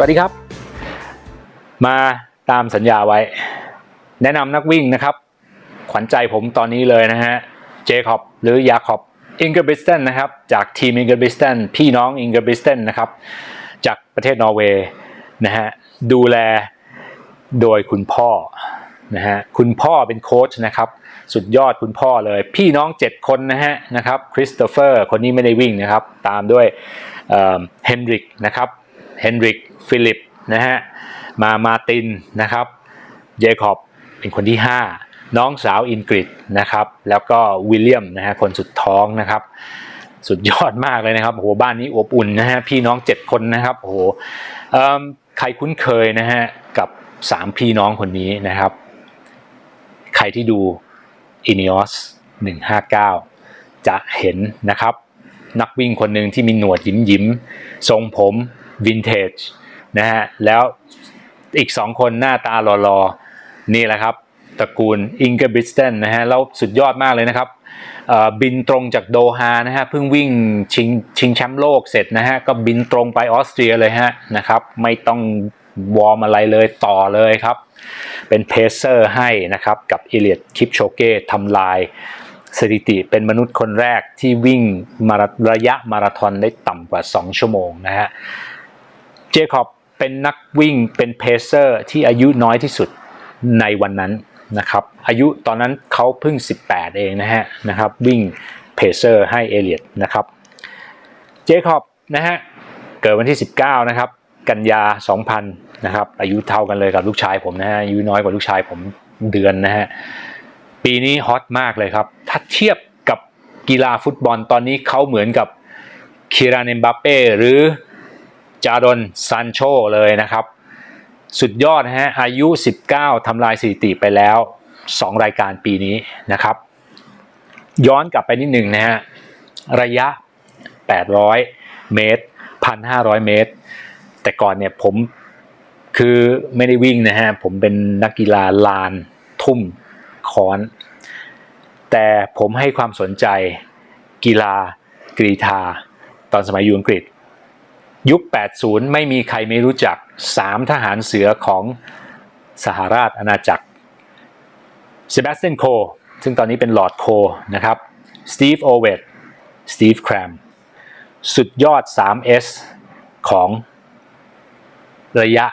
สวัสดีครับ มาตามสัญญาไว้ แนะนำนักวิ่งนะครับ ขวัญใจผมตอนนี้เลยนะฮะเจคอบหรือยาคอบอิงเกอร์บิสเตนนะครับ จากทีมอิงเกอร์บิสเตนพี่น้องอิงเกอร์บิสเตนนะครับ จากประเทศนอร์เวย์นะฮะดูแลโดยคุณพ่อนะฮะคุณพ่อเป็นโค้ชนะครับสุดยอดคุณพ่อเลย พี่น้อง 7 คนนะฮะนะครับคริสโตเฟอร์คนนี้ไม่ได้วิ่งนะครับ ตามด้วยเฮนริกนะครับ เฮนริกฟิลิปนะฮะมามาตินนะครับเจคอบเป็นคนที่ 5 น้องสาวอินกริดนะครับแล้วก็วิลเลียมนะฮะคนสุดท้องนะครับ สุดยอดมากเลยนะครับโอ้โหบ้านนี้อบอุ่นนะฮะพี่น้อง 7 คนนะครับโอ้โหใครคุ้นเคยนะฮะกับ 3 พี่น้องคนนี้นะครับ ใครที่ดู Ineos 159 จะเห็นนะครับ นักวิ่งคนหนึ่งที่มีหนวดยิ้มยิ้มทรงผม วินเทจนะฮะแล้วอีกสองคนหน้าตาหล่อๆ นี่แหละครับ ตระกูลอิงเกอร์บิสเตนนะฮะแล้วสุดยอดมากเลยนะครับบินตรงจากโดฮานะฮะเพิ่งวิ่งชิงชิงแชมป์โลกเสร็จนะฮะก็บินตรงไปออสเตรียเลยฮะนะครับไม่ต้องวอร์มอะไรเลยต่อเลยครับ เป็นเพเซอร์ให้นะครับ กับเอเลียดคิปโชเก้ทำลายสถิติเป็นมนุษย์คนแรกที่วิ่งมาราระยะมาราธอนได้ต่ำกว่า 2 ชั่วโมงนะฮะ เจคอบเป็นนักวิ่งเป็นเพเซอร์ที่อายุน้อยที่สุดในวันนั้นนะครับ อายุตอนนั้นเขาเพิ่ง 18 เองนะฮะนะครับวิ่งเพเซอร์ให้เอเลียดนะครับเจคอบนะฮะเกิดวันที่ 19 นะครับ กันยา 2000 นะครับ อายุเท่ากันเลยกับลูกชายผมนะฮะอายุน้อยกว่าลูกชายผมเดือนนะฮะปีนี้ฮอตมากเลยครับ ถ้าเทียบกับกีฬาฟุตบอลตอนนี้เขาเหมือนกับคิรานเอมบัปเป้หรือ จาดอนซานโชเลยนะครับ สุดยอดนะฮะอายุ 19ทำลายสถิติไปแล้ว 2 รายการปีนี้นะครับ ย้อนกลับไปนิดหนึ่งนะฮะระยะ 800 เมตร 1,500 เมตร แต่ก่อนเนี่ยผมคือไม่ได้วิ่งนะฮะ ผมเป็นนักกีฬาลานทุ่มค้อน แต่ผมให้ความสนใจกีฬากรีธาตอนสมัยอยู่อังกฤษ ยุค 80 ไม่มีใครไม่รู้จัก 3 ทหารเสือของสหราชอาณาจักรเซบาสเตียนโค ซึ่งตอนนี้เป็นลอร์ดโคนะครับสตีฟโอเวตสตีฟแครมสุดยอด 3S ของระยะ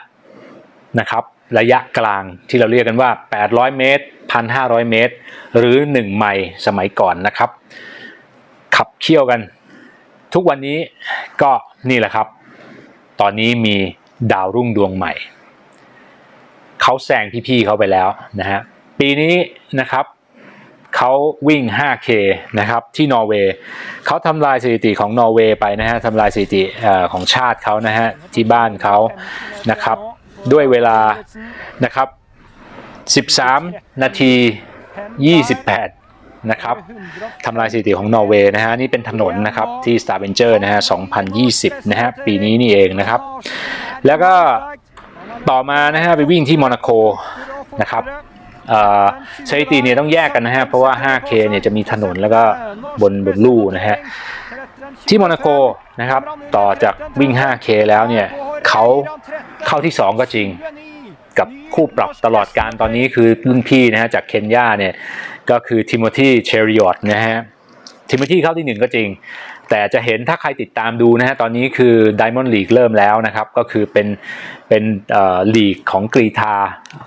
นะครับระยะกลางที่เราเรียกกันว่า 800 เมตร 1,500 เมตร หรือ 1 ไมล์สมัยก่อนนะครับ ขับเคี่ยวกัน ทุกวันนี้ก็นี่แหละครับ ตอนนี้มีดาวรุ่งดวงใหม่ เขาแซงพี่ๆเขาไปแล้วนะฮะ ปีนี้นะครับเขาวิ่ง 5K นะครับที่นอร์เวย์เขาทำลายสถิติของนอร์เวย์ไปนะฮะทำลายสถิติของชาติเขานะฮะที่บ้านเขานะครับด้วยเวลานะครับ 13 นาที 28 นะครับทำลายสถิติของนอร์เวย์นะฮะนี่เป็นถนนนะครับที่ s t a r v e n g e r นะฮะ 2020 นะฮะปีนี้นี่เองนะครับ แล้วก็ต่อมานะฮะไปวิ่งที่โมนาโกนะครับสถิติเนี่ยต้องแยกกันนะฮะเพราะว่า 5K เนี่ยจะมีถนนแล้วก็บนบนลู่นะฮะที่โมนาโกนะครับต่อจากวิ่ง 5K แล้วเนี่ยเขาเข้าที่ 2 ก็จริง กับคู่ปรับตลอดการตอนนี้คือรุ่นพี่นะฮะจากเคนยาเนี่ยก็คือทิโมธีเชริอตนะฮะทิโมธีเข้าที่1ก็จริง แต่จะเห็นถ้าใครติดตามดูนะฮะตอนนี้คือ Diamond League เริ่มแล้วนะครับ ก็คือเป็นเป็นเอ่อลีกของกรีธา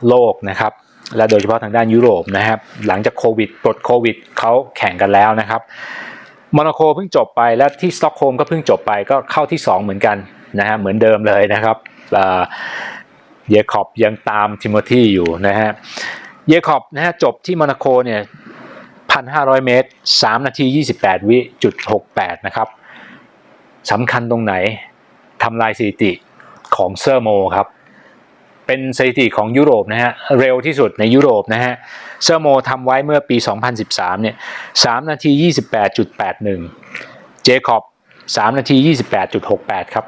โลกนะครับ และโดยเฉพาะทางด้านยุโรปนะครับ หลังจากโควิดปลดโควิดเขาแข่งกันแล้วนะครับโมนาโคเพิ่งจบไปและที่สต็อกโฮล์มก็เพิ่งจบไปก็เข้าที่ 2 เหมือนกันนะฮะเหมือนเดิมเลยนะครับ เอ่อเยคอบยังตามทิโมธีอยู่นะฮะ เยคอบนะฮะจบที่โมนาโคเนี่ย1,500 เมตร 3 นาที 28 วิจุด68 นะครับสำคัญตรงไหนทำลายสถิติของเซอร์โมครับ เป็นสถิติของยุโรปนะฮะ เร็วที่สุดในยุโรปนะฮะ เซอร์โมทำไว้เมื่อปี 2013 เนี่ย 3 นาที 28.81 เจคอบ 3 นาที 28.68 ครับ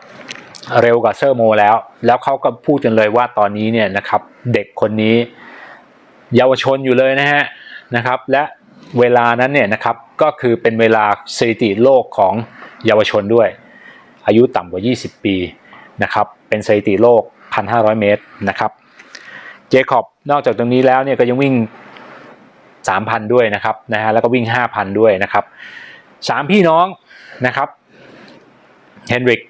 เร็วกว่าเซอร์โมแล้ว แล้วเขาก็พูดกันเลยว่าตอนนี้เนี่ยนะครับเด็กคนนี้เยาวชนอยู่เลยนะฮะนะครับ และเวลานั้นเนี่ยนะครับก็คือเป็นเวลาสถิติโลกของเยาวชนด้วย อายุต่ำกว่า 20 ปีนะครับเป็นสถิติโลก 1,500 เมตรนะครับเจคอบนอกจากตรงนี้แล้วเนี่ยก็ยังวิ่ง 3,000 ด้วยนะครับนะฮะแล้วก็วิ่ง 5,000 ด้วยนะครับสามพี่น้องนะครับเฮนริก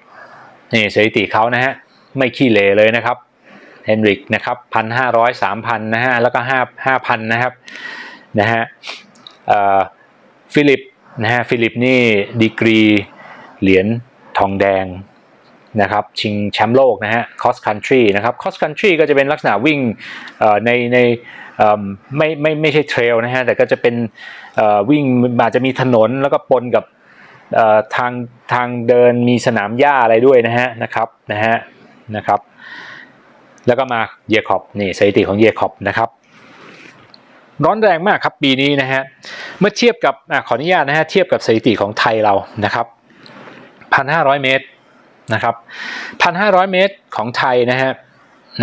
นี่สถิติเขานะฮะไม่ขี้เหร่เลยนะครับเฮนริกนะครับพันห้าร้อยสามพันนะฮะแล้วก็ห้าห้าพันนะครับนะฮะฟิลิปนะฮะฟิลิปนี่ดีกรีเหรียญทองแดงนะครับชิงแชมป์โลกนะฮะคอสคันทรีนะครับคอสคันทรีก็จะเป็นลักษณะวิ่งในในไม่ไม่ไม่ใช่เทรลนะฮะแต่ก็จะเป็นวิ่งอาจจะมีถนนแล้วก็ปนกับ ทางทางเดินมีสนามหญ้าอะไรด้วยนะฮะนะครับนะฮะนะครับ แล้วก็มาเยคอบนี่สถิติของเยคอบนะครับร้อนแรงมากครับปีนี้นะฮะเมื่อเทียบกับอขออนุญาตนะฮะเทียบกับสถิติของไทยเรานะครับพันห้าร้อยเมตรนะครับพันห้าร้อยเมตรของไทยนะฮะ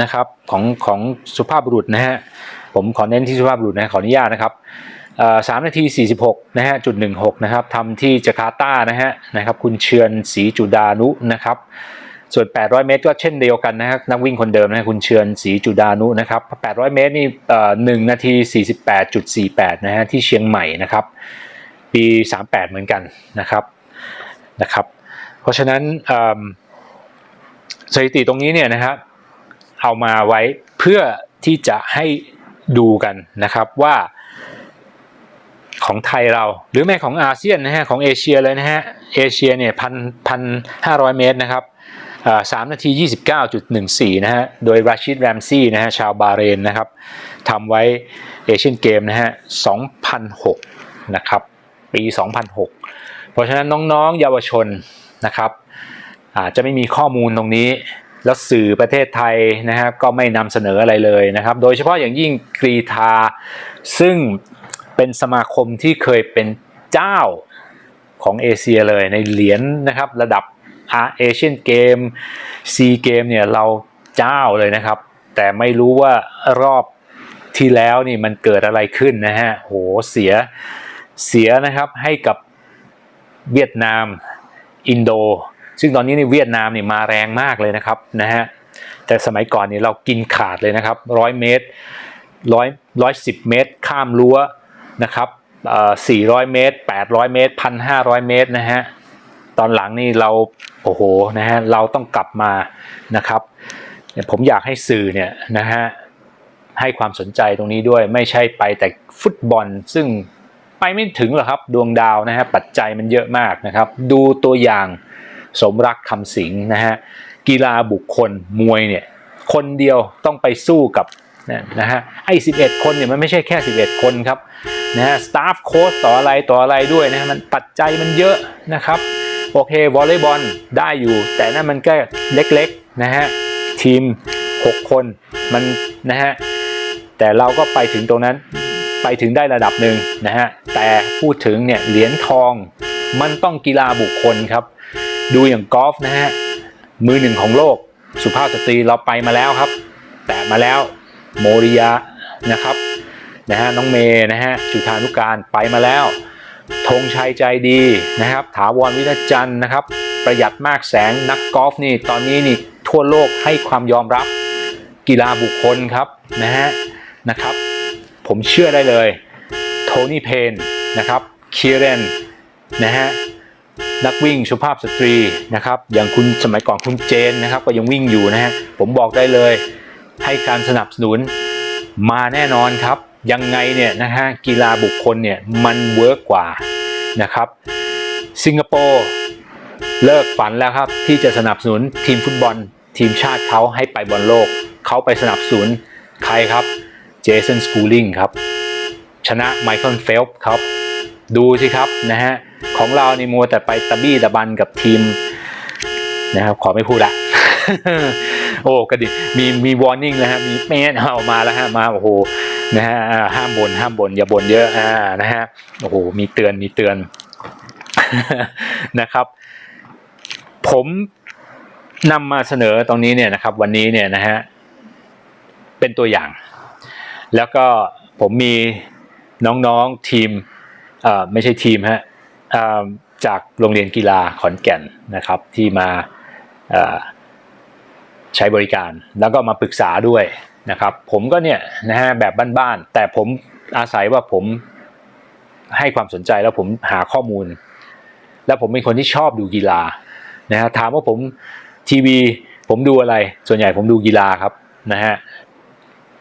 นะครับของของสุภาพบุรุษนะฮะผมขอเน้นที่สุภาพบุรุษนะขออนุญาตนะครับ สามนาที 46นะฮะจุดหนึ่งหกนะครับทำที่จาการ์ตานะฮะนะครับคุณเชือนศรีจุดานุนะครับส่วน 800 เมตรก็เช่นเดียวกันนะครับนักวิ่งคนเดิมนะคุณเชือนศรีจุดานุนะครับ 800 เมตรนี่หนึ่งนาที 48.48 นะฮะที่เชียงใหม่นะครับ ปี 38 เหมือนกันนะครับนะครับ เพราะฉะนั้นสถิติตรงนี้เนี่ยนะครับเอามาไว้เพื่อที่จะให้ดูกันนะครับว่า ของไทยเรา หรือแม้ของอาเซียนนะฮะของเอเชียเลยนะฮะเอเชียเนี่ยพันพันห้าร้อยเมตรนะครับสามนาทียี่สิบเก้าจุดหนึ่งสี่นะฮะ โดยราชิดแรมซี่นะฮะ ชาวบาเรนนะครับทำไว้เอเชียนเกมนะฮะสองพันหกนะครับ ปีสองพันหกเพราะฉะนั้นน้องๆ เยาวชนนะครับอาจจะไม่มีข้อมูลตรงนี้ แล้วสื่อประเทศไทยนะครับก็ไม่นำเสนออะไรเลยนะครับ โดยเฉพาะอย่างยิ่งกรีธา ซึ่ง เป็นสมาคมที่เคยเป็นเจ้าของเอเชียเลยในเหรียญนนะครับระดับอาเอเชียนเกมซีเกมเนี่ยเราเจ้าเลยนะครับ แต่ไม่รู้ว่ารอบที่แล้วนี่มันเกิดอะไรขึ้นนะฮะโหเสียเสียนะครับให้กับเวียดนามอินโด ซึ่งตอนนี้ในเวียดนามนี่มาแรงมากเลยนะครับนะฮะแต่สมัยก่อนนี่เรากินขาดเลยนะครับร้อยเมตรร้อยร้อยสิบเมตร ข้ามรั้ว นะครับ400 เมตร 800 เมตร 1,500 เมตรนะฮะ ตอนหลังนี่เราโอ้โหนะฮะเราต้องกลับมานะครับผมอยากให้สื่อเนี่ยนะฮะให้ความสนใจตรงนี้ด้วยไม่ใช่ไปแต่ฟุตบอล ซึ่งไปไม่ถึงหรอกครับดวงดาวนะฮะปัจจัยมันเยอะมากนะครับ ดูตัวอย่างสมรักคำสิงนะฮะกีฬาบุคคลมวยเนี่ยคนเดียวต้องไปสู้กับนะฮะไอ้สิคนเนี่ยมันไม่ใช่แค่ 11 คนครับ นะฮะสตาฟโค้ชต่ออะไรต่ออะไรด้วยนะมันปัจจัยมันเยอะนะครับโอเควอลเลย์บอลได้อยู่ แต่นั่นมันก็เล็กๆนะฮะทีม 6 คนมันนะฮะแต่เราก็ไปถึงตรงนั้นไปถึงได้ระดับหนึ่งนะฮะแต่พูดถึงเนี่ยเหรียญทองมันต้องกีฬาบุคคลครับ ดูอย่างกอล์ฟนะฮะมือหนึ่งของโลก สุภาพสตรีเราไปมาแล้วครับ แต่มาแล้วโมริยะนะครับ นะฮะน้องเมย์นะฮะจุธานุการไปมาแล้วธงชัยใจดีนะครับ ถาวรวิทจันนะครับ ประหยัดมากแสงนักกอล์ฟนี่ตอนนี้นี่ทั่วโลกให้ความยอมรับกีฬาบุคคลครับนะฮะนะครับ ผมเชื่อได้เลยโทนี่เพนนะครับคีเรนนะฮะนักวิ่งสุภาพสตรีนะครับ อย่างคุณสมัยก่อนคุณเจนนะครับ ก็ยังวิ่งอยู่นะฮะผมบอกได้เลย ให้การสนับสนุนมาแน่นอนครับ ยังไงเนี่ยนะฮะกีฬาบุคคลเนี่ยมันเวิร์กกว่านะครับ สิงคโปร์เลิกฝันแล้วครับ ที่จะสนับสนุนทีมฟุตบอลทีมชาติเขาให้ไปบอลโลก เขาไปสนับสนุนใครครับเจสันสกูลิงครับ ชนะไมเคิลเฟลป์ครับ ดูสิครับนะฮะของเราในมัวแต่ไปตะบี้ตะบันกับทีมนะครับขอไม่พูดละ โอ้กระดิมีมีวอร์นิ่งแล้วฮะมีแม่เอามาแล้วฮะมาโอ้โหนะฮะห้ามบนห้ามบนอย่าบนเยอะอ่านะฮะโอ้โหมีเตือนมีเตือนนะครับ ผมนำมาเสนอตรงนี้เนี่ยนะครับ วันนี้เนี่ยนะฮะเป็นตัวอย่าง แล้วก็ผมมีน้องๆทีมเอ่อไม่ใช่ทีมฮะจากโรงเรียนกีฬาขอนแก่นนะครับ ที่มา ใช้บริการ แล้วก็มาปรึกษาด้วยนะครับ ผมก็เนี่ยนะฮะแบบบ้านๆแต่ผมอาศัยว่าผมให้ความสนใจแล้วผมหาข้อมูล แล้วผมเป็นคนที่ชอบดูกีฬานะฮะถามว่าผมทีวีผมดูอะไร ส่วนใหญ่ผมดูกีฬาครับนะฮะ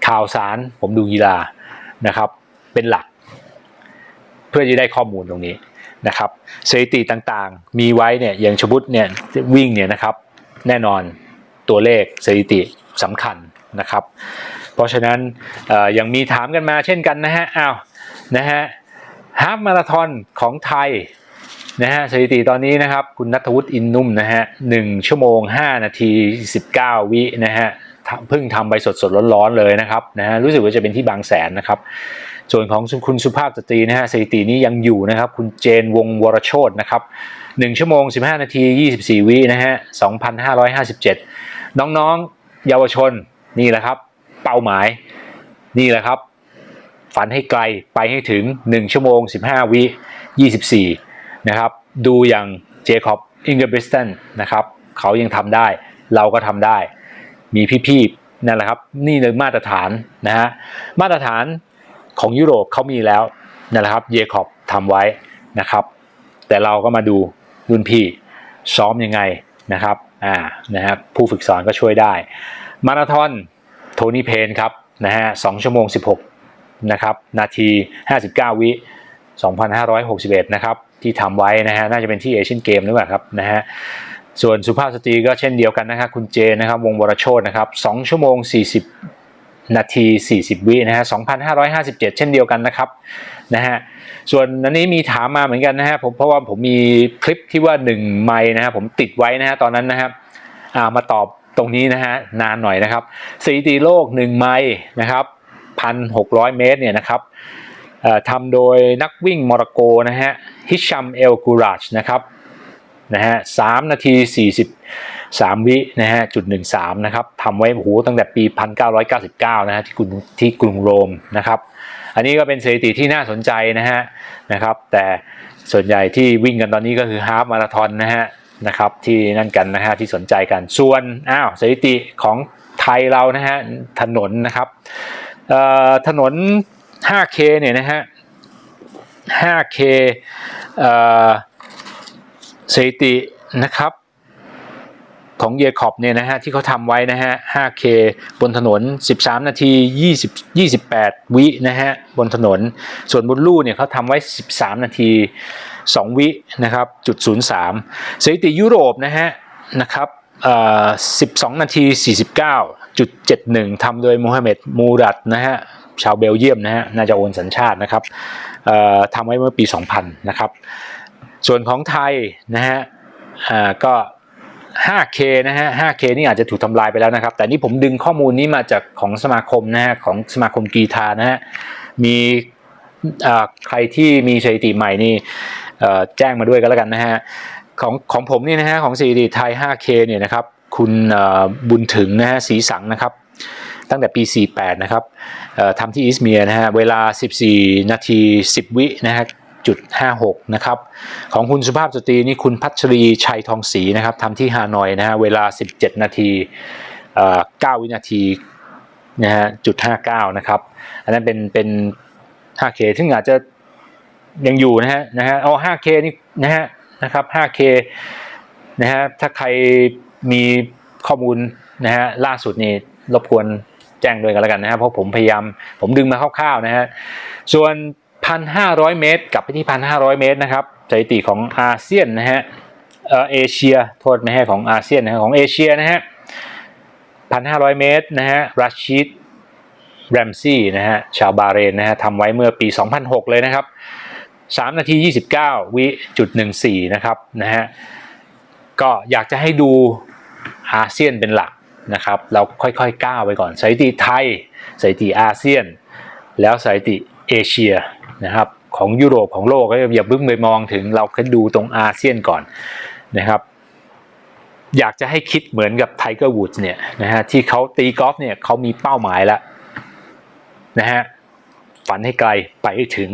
ข่าวสารผมดูกีฬานะครับ เป็นหลัก เพื่อจะได้ข้อมูลตรงนี้นะครับสถิติต่างๆ มีไว้เนี่ยอย่างชบุตเนี่ยวิ่งเนี่ยนะครับ แน่นอน ตัวเลขสถิติสำคัญนะครับ เพราะฉะนั้นยังมีถามกันมาเช่นกันนะฮะอ้าวนะฮะฮาฟมาราธอนของไทยนะฮะสถิติตอนนี้นะครับ คุณนัทวุฒิอินนุ่มนะฮะหนึ่งชั่วโมง 5 นาที 19 วินะฮะเพิ่งทำไปสดๆร้อนๆเลยนะครับนะฮะรู้สึกว่าจะเป็นที่บางแสนนะครับ ส่วนของคุณสุภาพสตรีนะฮะสถิตินี้ยังอยู่นะครับ คุณเจนวงวรโชตนะครับ1ชั่วโมง 15 นาที 24 วินะฮะ 2,557 น้องๆ เยาวชนนี่แหละครับ เป้าหมายนี่แหละครับ ฝันให้ไกลไปให้ถึง 1 ชั่วโมง 15 วิ 24 นะครับ ดูอย่างเจคอบอิงเกอร์บริสตันนะครับ เขายังทำได้ เราก็ทำได้ มีพี่ๆนั่นแหละครับ นี่เลยมาตรฐานนะฮะมาตรฐานของยุโรปเขามีแล้วนั่นแหละครับเยคอบทำไว้นะครับ แต่เราก็มาดูรุ่นพี่ซ้อมยังไง นะครับอ่านะครับผู้ฝึกสอนก็ช่วยได้ มาราธอนโทนี่เพนครับนะฮะสองชั่วโมง 16นะครับนาที 59 วิ 2561 นะครับที่ทำไว้นะฮะน่าจะเป็นที่เอเชียนเกมหรือเปล่าครับนะฮะส่วนสุภาพสตรีก็เช่นเดียวกันนะครับคุณเจนะครับวงวรโชตนะครับ2ชั่วโมง 40 นาที 40 วินะฮะ2,557 เช่นเดียวกันนะครับ นะฮะส่วนอันนี้มีถามมาเหมือนกันนะฮะผมเพราะว่าผมมีคลิปที่ว่า1ไมล์นะฮะผมติดไว้นะฮะตอนนั้นนะครับามาตอบตรงนี้นะฮะนานหน่อยนะครับสถิติโลก 1 ไมล์นะครับ1,600 เมตรเนี่ยนะครับทำโดยนักวิ่งโมร็อกโกนะฮะฮิชัมเอลกูราชนะครับนะฮะ3นาที43วินะฮะจุด13นะครับทำไว้โอ้โหตั้งแต่ปี1999นะฮะที่กรุงที่กรุงโรมนะครับ อันนี้ก็เป็นสถิติที่น่าสนใจนะฮะนะครับ แต่ส่วนใหญ่ที่วิ่งกันตอนนี้ก็คือฮาฟมาราธอนนะฮะนะครับที่นั่นกันนะฮะที่สนใจกันส่วนอ้าวสถิติของไทยเรานะฮะถนนนะครับถนน 5K เนี่ยนะฮะ 5K สถิตินะครับ ของเยคอบเนี่ยนะฮะที่เขาทำไว้นะฮะ 5K บนถนน 13 นาที 20 28 วินะฮะบนถนน ส่วนบนลู่เนี่ยเขาทำไว้ 13 นาที 2 วินะครับจุด03สถิติยุโรปนะฮะนะครับอ่อ12 นาที 49.71ทำโดยโมฮัมเหม็ดมูรัดนะฮะชาวเบลเยียมนะฮะน่าจะโอนสัญชาตินะครับอ่อทำไว้เมื่อปี 2000 นะครับ ส่วนของไทยนะฮะอ่าก็ 5K นะฮะ 5K นี่อาจจะถูกทำลายไปแล้วนะครับ แต่นี่ผมดึงข้อมูลนี้มาจากของสมาคมนะฮะของสมาคมกีฬานะฮะ มีใครที่มีสถิติใหม่นี่แจ้งมาด้วยกันแล้วกันนะฮะ ของของผมนี่นะฮะของสถิติไทย 5K เนี่ยนะครับ คุณบุญถึงนะฮะสีสังนะครับ ตั้งแต่ปี 48 นะครับทำที่อิสเมียนะฮะ เวลา 14 นาที 10 วินะฮะ จุด56 นะครับ ของคุณสุภาพสตรีนี่คุณพัชรีชัยทองศรีนะครับทำที่ฮานอยนะฮะเวลา 17 นาทีเอ่อ9วินาทีนะฮะจุด59 นะครับ อันนั้นเป็นเป็น 5K ซึ่งอาจจะยังอยู่นะฮะนะฮะเอา 5K นี่นะฮะนะครับ 5K นะฮะถ้าใครมีข้อมูลนะฮะล่าสุดนี่รบกวนแจ้งด้วยกันแล้วกันนะฮะเพราะผมพยายามผมดึงมาคร่าวๆนะฮะส่วน 1,500 เมตร กลับไปที่ 1,500 เมตรนะครับสถิติของอาเซียนนะฮะเออเอเชียโทษไม่ให้ของอาเซียนนะฮะของเอเชียนะฮะ 1,500 เมตรนะฮะรัชชีดแรมซี่นะฮะชาวบาเรนนะฮะทำไว้เมื่อปี 2006 เลยนะครับ 3 นาที 29 วิจุด14 นะครับนะฮะก็อยากจะให้ดูอาเซียนเป็นหลักนะครับ เราค่อยๆก้าวไปก่อนสถิติไทยสถิติอาเซียน แล้วสถิติเอเชีย นะครับของยุโรปของโลกก็อย่าเพิ่งไปมองถึงเราแค่ดูตรงอาเซียนก่อนนะครับ อยากจะให้คิดเหมือนกับไทเกอร์วูดส์เนี่ยนะฮะที่เขาตีกอล์ฟเนี่ยเขามีเป้าหมายแล้วนะฮะฝันให้ไกลไปให้ถึง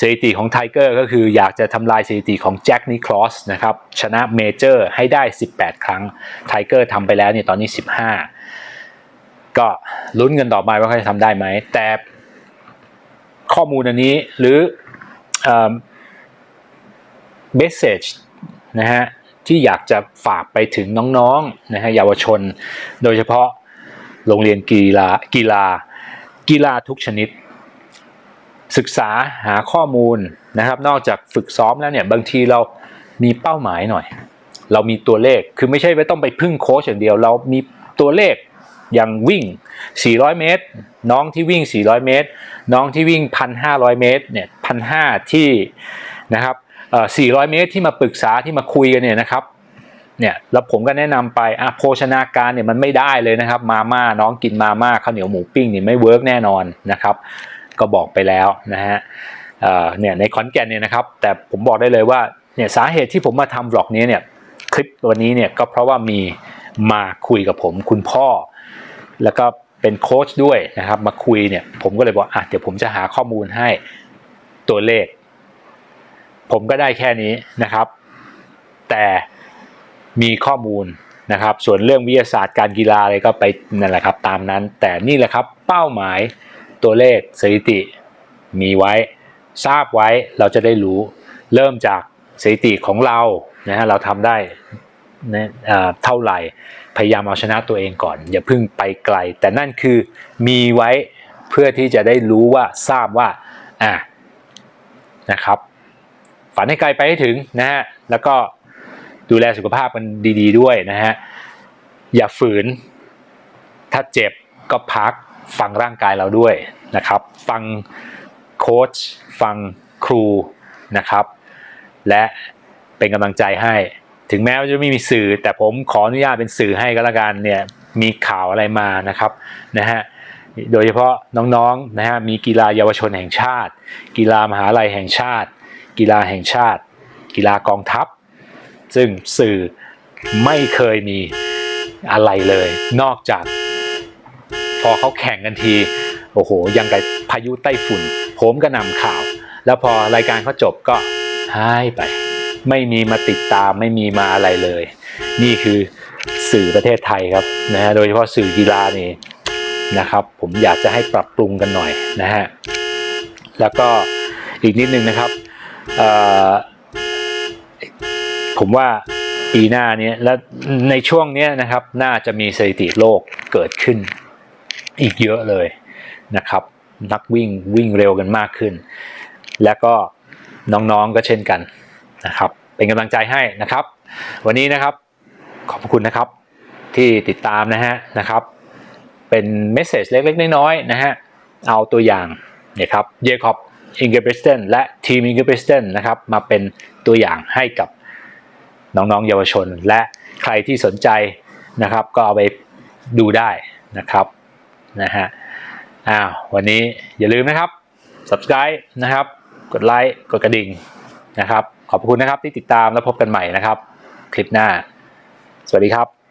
สถิติของไทเกอร์ก็คืออยากจะทำลายสถิติของแจ็คนิคลอสนะครับชนะเมเจอร์ให้ได้ 18 ครั้งไทเกอร์ทำไปแล้วเนี่ยตอนนี้ 15 ก็ลุ้นกันต่อไปว่าเขาจะทำได้ไหม แต่ ข้อมูลอันนี้หรือเอ่อ message นะฮะที่อยากจะฝากไปถึงน้องๆนะฮะเยาวชน โดยเฉพาะโรงเรียนกีฬากีฬากีฬาทุกชนิด ศึกษาหาข้อมูลนะครับ นอกจากฝึกซ้อมแล้วเนี่ยบางทีเรามีเป้าหมายหน่อย เรามีตัวเลขคือไม่ใช่ว่ต้องไปพึ่งโค้ชอย่างเดียว เรามีตัวเลข ย่างวิ่ง 400 เมตร น้องที่วิ่ง 400 เมตร น้องที่วิ่ง 1,500 เมตรเนี่ย1,500ที่นะครับเอ่อ400 เมตรที่มาปรึกษาที่มาคุยกันเนี่ยนะครับเนี่ยแล้วผมก็แนะนำไปอะโภชนาการเนี่ยมันไม่ได้เลยนะครับ มาม่าน้องกินมาม่าข้าวเหนียวหมูปิ้งนี่ไม่เวิร์กแน่นอนนะครับ ก็บอกไปแล้วนะฮะเนี่ยในขอนแกนเนี่ยนะครับ แต่ผมบอกได้เลยว่าเนี่ยสาเหตุที่ผมมาทำบล็อกนี้เนี่ยคลิปวันนี้เนี่ยก็เพราะว่ามีมาคุยกับผมคุณพ่อ แล้วก็เป็นโค้ชด้วยนะครับ มาคุยเนี่ยผมก็เลยบอกอะเดี๋ยวผมจะหาข้อมูลให้ตัวเลข ผมก็ได้แค่นี้นะครับ แต่มีข้อมูลนะครับ ส่วนเรื่องวิทยาศาสตร์การกีฬาอะไรก็ไปนั่นแหละครับ ตามนั้น แต่นี่แหละครับ เป้าหมายตัวเลขสถิติมีไว้ทราบไว้เราจะได้รู้ เริ่มจากสถิติของเรานะฮะเราทำได้นะเอ่อเท่าไหร่ พยายามเอาชนะตัวเองก่อน อย่าเพิ่งไปไกล แต่นั่นคือมีไว้เพื่อที่จะได้รู้ว่าทราบว่าอะนะครับ ฝันให้ไกลไปให้ถึงนะฮะแล้วก็ดูแลสุขภาพกันดีๆด้วยนะฮะอย่าฝืน ถ้าเจ็บก็พักฟังร่างกายเราด้วยนะครับ ฟังโค้ชฟังครูนะครับ และเป็นกำลังใจให้ ถึงแม้ว่าจะไม่มีสื่อ แต่ผมขออนุญาตเป็นสื่อให้ก็แล้วกันเนี่ยมีข่าวอะไรมานะครับนะฮะโดยเฉพาะน้องๆนะฮะมีกีฬาเยาวชนแห่งชาติ กีฬามหาลัยแห่งชาติ กีฬาแห่งชาติ กีฬากองทัพ ซึ่งสื่อไม่เคยมีอะไรเลย นอกจาก พอเขาแข่งกันทีโอ้โหยังกับพายุไต้ฝุ่น ผมก็นำข่าว แล้วพอรายการเขาจบก็หายไป ไม่มีมาติดตามไม่มีมาอะไรเลย นี่คือสื่อประเทศไทยครับนะฮะโดยเฉพาะสื่อกีฬานี่นะครับ ผมอยากจะให้ปรับปรุงกันหน่อยนะฮะแล้วก็อีกนิดนึงนะครับผมว่าปีหน้านี้และในช่วงนี้นะครับน่าจะมีสถิติโลกเกิดขึ้นอีกเยอะเลยนะครับ นักวิ่งวิ่งเร็วกันมากขึ้น แล้วก็น้องๆก็เช่นกัน นะครับ เป็นกำลังใจให้นะครับ วันนี้นะครับขอบคุณนะครับที่ติดตามนะฮะนะครับ เป็นเมสเซจเล็กๆ น้อยๆนะฮะเอาตัวอย่างเนี่ยครับเยคอบอิงเกอร์เบสเทนและทีมอิงเกอร์เบสเทนนะครับมาเป็นตัวอย่างให้กับน้องๆเยาวชน และใครที่สนใจนะครับก็เอาไปดูได้นะครับนะฮะอ้าววันนี้อย่าลืมนะครับ subscribe นะครับ กดไลค์กดกระดิ่งนะครับ ขอบคุณนะครับที่ติดตามแล้วพบกันใหม่นะครับ คลิปหน้า สวัสดีครับ